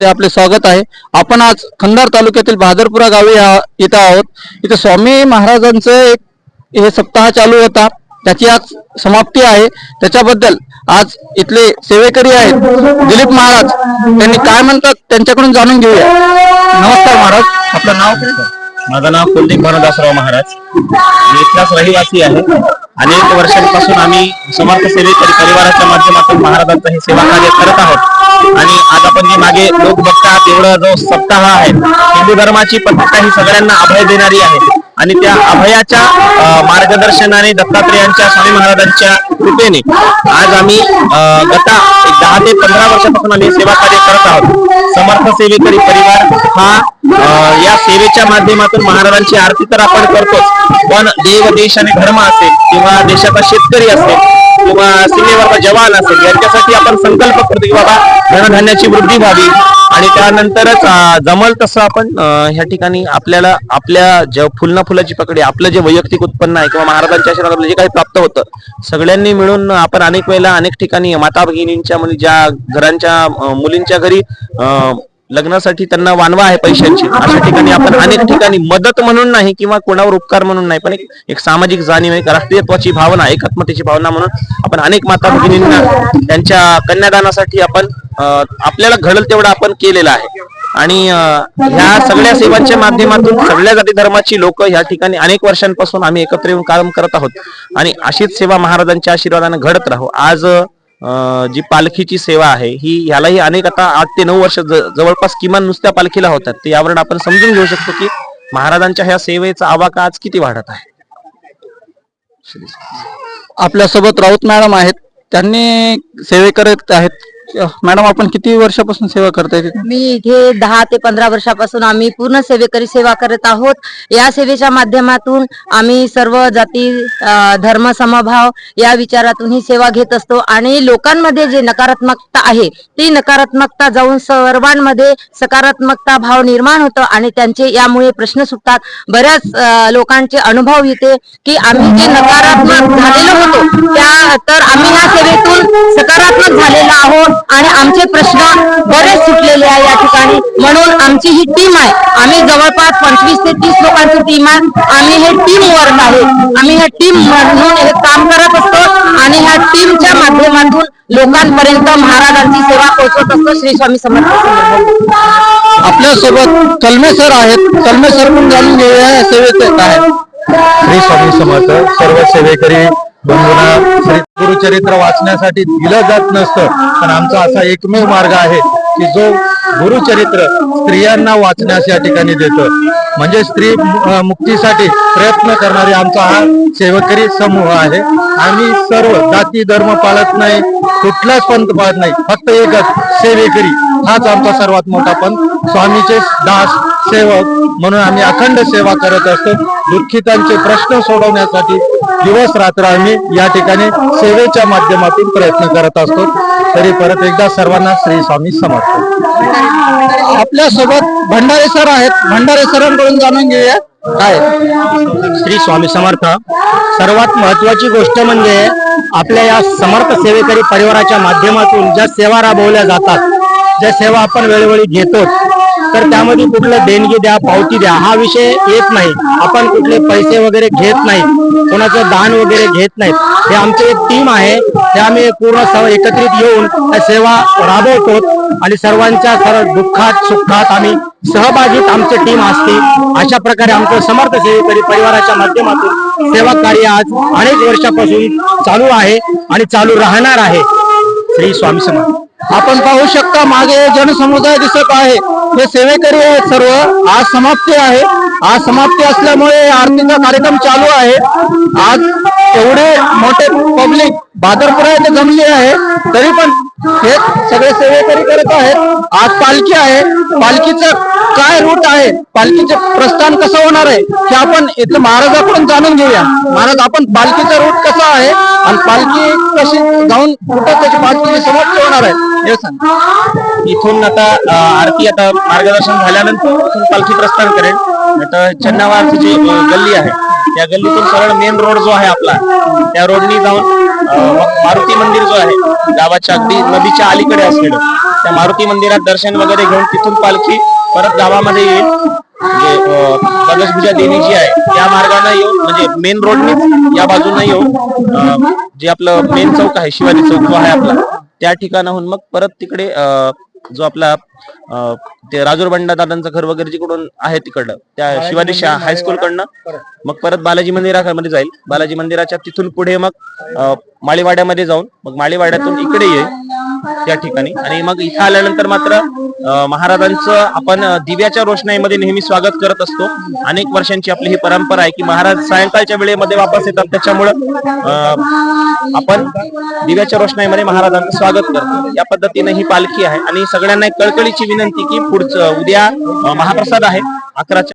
ते आपले स्वागत आहे. आपण आज खंडार तालुक्यातील बहादरपुरा गावी इथं आहोत. इथे स्वामी महाराजांचं एक हे सप्ताह चालू होता. त्याची आज समाप्ती आहे. त्याच्याबद्दल आज इथले सेवेकरी आहेत. दिलीप महाराज त्यांनी काय म्हणतात त्यांच्याकडून जाणून घेऊया. नमस्कार महाराज. आपलं नाव माझं नाव कुलदीप भानुदासराव महाराज. मी इथलाच रहिवासी आहे. अनेक वर्षांपासून आम्ही समर्थ सेवेकरी परिवाराच्या माध्यमातून महाराजांचं हे सेवा कार्य करत आहोत. आणि आज आपण जे मागे लोक बघतात एवढा जो सप्ताह आहे हिंदू धर्माची पत्रिका ही सगळ्यांना अभय देणारी आहे. आणि त्या अभयाच्या मार्गदर्शनाने दत्तात्रेयांच्या स्वामी महाराजांच्या कृपेने आज आम्ही गता एक दहा ते पंधरा वर्षापासून आम्ही सेवा कार्य करत आहोत. समर्थ सेवेकरी परिवार हा या सेवेच्या माध्यमातून महाराजांची आरती तर आपण करतोच पण देव देश आणि धर्म असेल किंवा देशाचा शेतकरी असेल किंवा सीमेवरचा जवान असेल यांच्यासाठी आपण संकल्प करतो की बाबा धनधान्याची वृद्धी व्हावी. आणि त्यानंतरच जमल तसं आपण ह्या ठिकाणी आपल्याला आपल्या ज फुलना फुलाची पकडी आपलं जे वैयक्तिक उत्पन्न आहे किंवा महाराजांच्या आशीर्वाद आपलं जे काही प्राप्त होतं सगळ्यांनी मिळून आपण अनेक वेळेला अनेक ठिकाणी माता भगिनींच्या म्हणजे ज्या घरांच्या मुलींच्या घरी लग्नासाठी त्यांना वानवा आहे पैशांची. अशा ठिकाणी आपण अनेक ठिकाणी मदत म्हणून नाही किंवा कोणावर उपकार म्हणून नाही पण एक सामाजिक जाणीव एक राष्ट्रीयत्वाची भावना एकात्मतेची भावना म्हणून आपण अनेक माता भगिनींना त्यांच्या कन्यादानासाठी आपण आपल्याला घडल तेवढं आपण केलेलं आहे. आणि ह्या सगळ्या सेवांच्या माध्यमातून सगळ्या जाती धर्माची लोक ह्या ठिकाणी अनेक वर्षांपासून आम्ही एकत्र येऊन काम करत आहोत. आणि अशीच सेवा महाराजांच्या आशीर्वादाने घडत राहू. आज जी पालखीची सेवा आहे ही ह्यालाही अनेक आता आठ ते नऊ वर्ष जवळपास किमान नुसत्या पालखीला होतात. ते यावरून आपण समजून घेऊ शकतो की महाराजांच्या ह्या सेवेचा आवाका आज किती वाढत आहे. आपल्यासोबत राऊत मॅडम आहेत. त्यांनी सेवे करत आहेत. मॅडम आपण किती वर्षापासून सेवा करताय तिथे? मी इथे दहा ते पंधरा वर्षापासून आम्ही पूर्ण सेवेकरी सेवा करत आहोत. या सेवेच्या माध्यमातून आम्ही सर्व जाती अ, धर्म समभाव या विचारातून ही सेवा घेत असतो आणि लोकांमध्ये जे नकारात्मकता आहे ती नकारात्मकता जाऊन सर्वांमध्ये सकारात्मकता भाव निर्माण होतो आणि त्यांचे यामुळे प्रश्न सुटतात. बऱ्याच अ, लोकांचे अनुभव येते की आम्ही जे नकारात्मक झालेलो होतो त्या तर आम्ही या सेवेतून सकारात्मक झालेलो आहोत आणि आमचे प्रश्न बरेच सुटलेले आहे या ठिकाणी. म्हणून आमची ही टीम आहे. आम्ही जवळपास पंचवीस ते तीस लोकांची टीम आहे. आम्ही हे टीम वर्क आहे. आम्ही ह्या टीम म्हणून हे काम करत असतो आणि ह्या टीमच्या माध्यमातून लोकांपर्यंत महाराजांची सेवा पोहोचवत असतो श्री स्वामी समर्थ संघ. आपल्यासोबत कलमे सर आहेत. कलमे सर पण जाणून घेऊया. काय श्री स्वामी समर्थ सर्व सेवेकरी बंधूंना श्री गुरुचरित्र वाचण्यासाठी दिलं जात नसतं पण आमचा असा एकमेव मार्ग आहे की जो गुरुचरित्र स्त्रियांना वाचण्यास या ठिकाणी देतो. म्हणजे स्त्री मुक्तीसाठी प्रयत्न करणारे आमचा हा सेवकरी समूह आहे. आम्ही सर्व जाती धर्म पाळत नाही कुठलाच पंथ पाळत नाही फक्त एकच सेवेकरी. हाच आमचा सर्वात मोठा पंथ. स्वामीचे दास सेवक म्हणून आम्ही अखंड सेवा करत असतो. दुःखितांचे प्रश्न सोडवण्यासाठी दिवस रात्र आम्ही या ठिकाणी सेवेच्या माध्यमातून प्रयत्न करत असतो. तरी परत एकदा सर्वांना श्री स्वामी समर्थ. आपल्यासोबत भंडारे सर आहेत. भंडारे सरांकडून जाणून घेऊया. काय? श्री स्वामी समर्थ. सर्वात महत्वाची गोष्ट म्हणजे आपल्या या समर्थ सेवेकरी परिवाराच्या माध्यमातून ज्या सेवा राबवल्या जातात ज्या सेवा आपण वेळोवेळी घेतो तर त्यामध्ये कुठलं देणगी द्या पावती द्या हा विषय येत नाही. आपण कुठले पैसे वगैरे घेत नाही कोणाचं दान वगैरे घेत नाहीत हे आमची एक टीम आहे हे आम्ही पूर्ण एकत्रित येऊन सेवा राबवतो आणि सर्वांच्या सर्व दुःखात सुखात आम्ही सहभागीत आमची टीम असते. अशा प्रकारे आमचं समर्थ सेवेकरी परिवाराच्या माध्यमातून सेवा कार्य आज अनेक वर्षापासून चालू आहे आणि चालू राहणार आहे. श्री स्वामी समर्थ. आपण पाहू शकता मागे जनसमुदाय दिसत आहे. हे सेवेकरी आहेत सर्व. आज समाप्ती आहे. आज समाप्ती असल्यामुळे आरतीचा कार्यक्रम चालू आहे. आज एवढे मोठे पब्लिक बादरपुरा येथे जमली आहे. तरी पण हे सगळे सेवेकरी करत आहेत. आज पालखी आहे. पालखीचं काय रूट आहे? पालखीचे प्रस्थान कसं होणार आहे? हे आपण इथलं महाराजाकडून जाणून घेऊया. महाराज आपण पालखीचा रूट कसा आहे? आणि पालखी कशी जाऊन कुठं त्याची पालखीची समाप्ती होणार आहे? हे सांग. इथून आता आरती आता मार्गदर्शन झाल्यानंतर पालखी प्रस्थान करेल. आता चन्नावारची जी गल्ली आहे त्या गल्लीतून सरळ मेन रोड जो आहे आपला त्या रोडनी जाऊन मारुती मंदिर जो आहे गावाच्या अगदी नदीच्या अलीकडे असलेलं त्या मारुती मंदिरात दर्शन वगैरे घेऊन तिथून पालखी परत गावामध्ये येईल. म्हणजे अं, देवी जी आहे त्या मार्गाने येऊ म्हणजे मेन रोडने या बाजूने येऊ जे आपलं मेन चौक आहे शिवाजी चौक जो आहे आपला त्या ठिकाणाहून मग परत तिकडे अं, जो आपला अं, ते राजूर बंडा दादांचं घर वगैरे जिकडून आहे तिकडं त्या शिवाजी शा हायस्कूल कडनं. मग परत बालाजी मंदिरामध्ये जाईल. बालाजी मंदिराच्या तिथून पुढे मग अं, माळीवाड्यामध्ये जाऊन मग माळीवाड्यातून इकडे येईल त्या ठिकाणी. आणि मग इथं आल्यानंतर मात्र महाराजांचं आपण दिव्याच्या रोषणाईमध्ये नेहमी स्वागत करत असतो. अनेक वर्षांची आपली ही परंपरा आहे की महाराज सायंकाळच्या वेळेमध्ये वापस येतात. त्याच्यामुळं आपण दिव्याच्या रोषणाईमध्ये महाराजांचं स्वागत करतो. या पद्धतीने ही पालखी आहे. आणि सगळ्यांना एक कळकळीची विनंती की पुढचं उद्या महाप्रसाद आहे. अकराच्या